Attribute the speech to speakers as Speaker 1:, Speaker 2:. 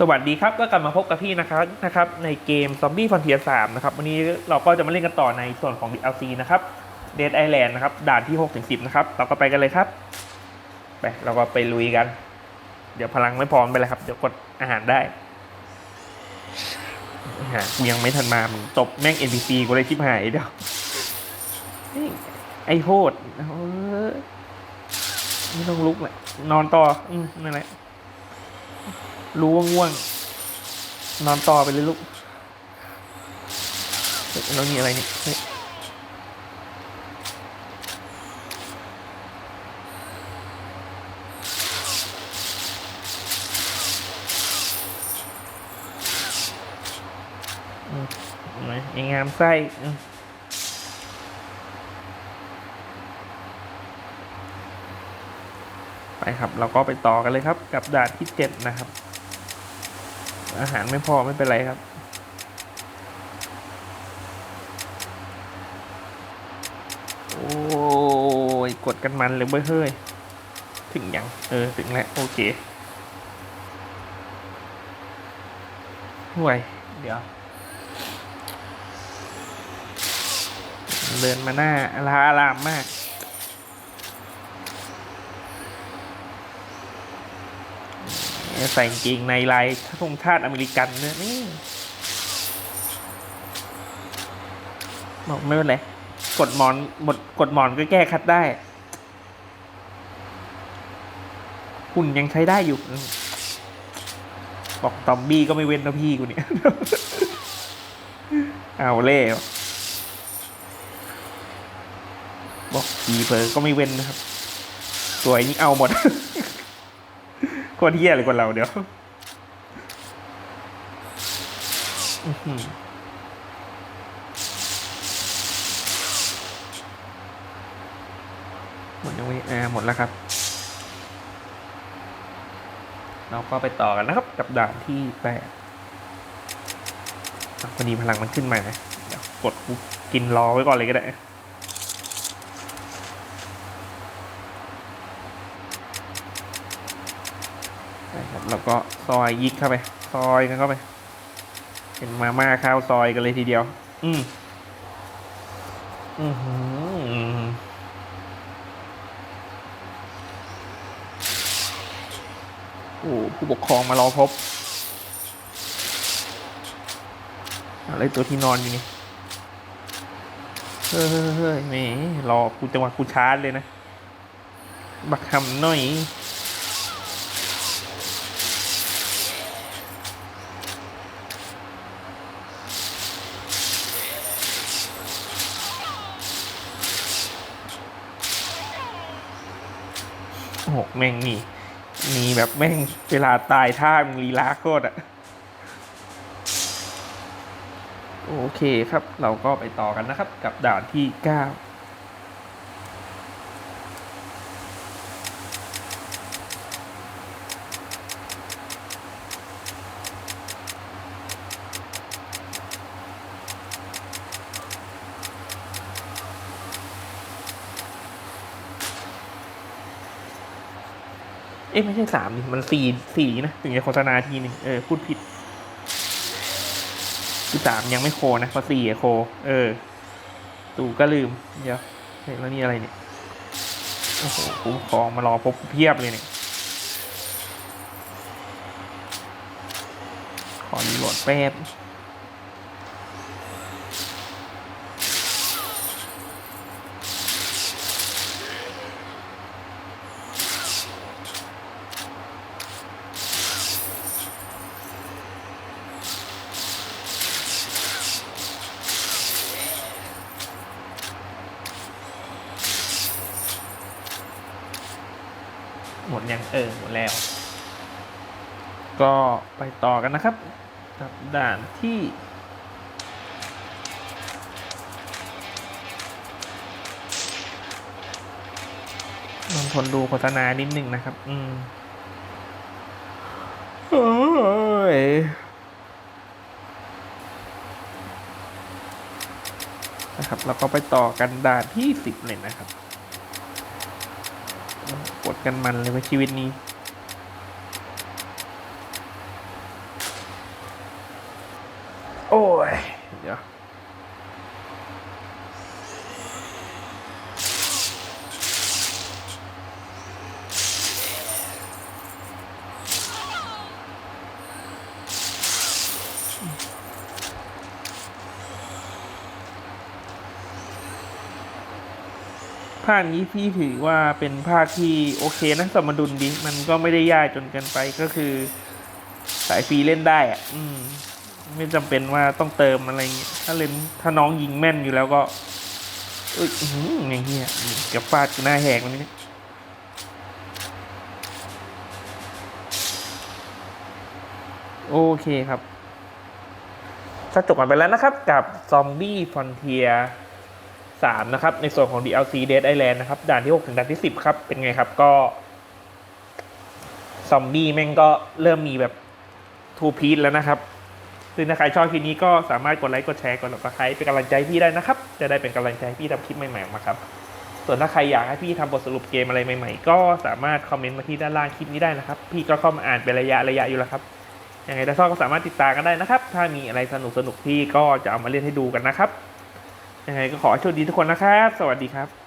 Speaker 1: สวัสดีครับก็กลับมาพบกับพี่นะครับนะครับในเกม Zombie Frontier 3นะครับวันนี้เราก็จะมาเล่นกันต่อในส่วนของ DLC นะครับ Dead Island นะครับด่านที่6ถึง10นะครับเราก็ไปกันเลยครับไปเราก็ไปลุยกัน เดี๋ยวพลังไม่พร้อมไปเลยครับเดี๋ยวกดอาหารได้อาหารกูยังไม่ทันมามึงตบแม่ง NPC กูเลยชิบหายเดี๋ยวนี่ไอโหดเออไม่ต้องลุกแหละนอนต่ออืมนั่นแหละ รู้ว่าง่วง นอนต่อไปเลยลูกเฮ้ยแล้วนี่อะไรเนี่ยเฮ้ยอืมไหนไอ้งามไส้ไปครับ เราก็ไปต่อกันเลยครับ กับด่านที่เจ็ดนะครับ อาหารไม่พอไม่เป็นไรครับ โอ้ยกดกันมันเลยเบ้ยเฮ้ย ถึงยัง เออ ถึงแล้ว โอเคห่วย เดี๋ยว เดินมาหน้าลาอารามมาก ใส่กางเกงในลายทงชาติอเมริกันเนี่ยนี่บอกไม่เป็นไรกดหมอนบทกดหมอนก็แก้คัดได้หุ่นยังใช้ได้อยู่ บอกตอมบี้ก็ไม่เว้นนะพี่กูเนี่ย เอาเล่บอกผีเผลอก็ไม่เว้นนะครับสวยนี่เอาหมด ตรเฮี้ยเลยคนเราเดี๋ยวหมดยังไม่อ่าหมดแล้วครับ เราก็ไปต่อกันนะครับ กับด่านที่แปดอะพอดีพลังมันขึ้นมานะกดกินรอไว้ก่อนเลยก็ได้ ครับแล้วก็ซอยยิกเข้าไป ซอยกันเข้าไป เป็นมาม่าข้าวซอยกันเลยทีเดียว อืมอือหือโอ้ผู้ปกครองมารอพบอะไรตัวที่นอนอยู่นี่ เฮ้ยเฮ้ยเฮ้ยแหมรอกูจังหวะกูชาร์จเลยนะ บักคำหน่อย หกแม่งนี่มีแบบแม่งเวลาตายท่ามึงลีลาโคตรอะโอเคครับ เราก็ไปต่อกันนะครับ กับด่านที่เก้า เอ๊ะไม่ใช่สามนี่มันสี่สี่นะถึงจะโฆษณาทีนึ่งเออพูดผิดคือสามยังไม่โคนะพราะสี่อะโค เออ ตู่ก็ลืม เดี๋ยวเฮ้ยแล้วนี่อะไรเนี่ยโอ้โหคุ้มครองมารอพบเพียบเลยเนี่ยขอรีโหลดแป๊บ หมดยังเออหมดแล้ว ก็ไปต่อกันนะครับกับด่านที่ลองทนดูโฆษณานิดหนึ่งนะครับ อืมโอ้ยนะครับเราก็ไปต่อกันด่านที่สิบเลยนะครับ ปวดกันมันเลยว่าชีวิตนี้ โอ้ย เดี๋ยว ภาคนี้พี่ถือว่าเป็นภาคที่โอเคนะสมดุลดี มันก็ไม่ได้ยากจนเกินไปก็คือ สายฟรีเล่นได้อะอืม ไม่จำเป็นว่าต้องเติมอะไรเงี้ยถ้าเล่นถ้าน้องยิงแม่นอยู่แล้วก็เอ้ยอื้ย่างเงี้ยเกับฟาดกูหน้าแหกมันนี่โอเคครับก็จบกันไปแล้วนะครับกับซอมบี้ฟอนเทีย สามนะครับ ในส่วนของ DLC Dead Island นะครับ ด่านที่ 6 ถึงด่านที่ 10 ครับ เป็นไงครับก็ ซอมบี้แม่งก็เริ่มมีแบบทูพีทแล้วนะครับซึ่งถ้าใครชอบคลิปนี้ก็สามารถกดไลค์กดแชร์กดติดตามเป็นกำลังใจพี่ได้นะครับ จะได้เป็นกำลังใจพี่ทำคลิปใหม่ๆมาครับ ส่วนถ้าใครอยากให้พี่ทำบทสรุปเกมอะไรใหม่ๆ ก็สามารถคอมเมนต์มาที่ด้านล่างคลิปนี้ได้นะครับ พี่ก็เข้ามาอ่านเป็นระยะระยะอยู่แล้วครับยังไงถ้าชอบก็สามารถติดตามกันได้นะครับ ถ้ามีอะไรสนุกสนุกๆพี่ก็จะเอามาเล่นให้ดูกันนะครับ ยังไงก็ขอให้โชคดีทุกคนนะครับ สวัสดีครับ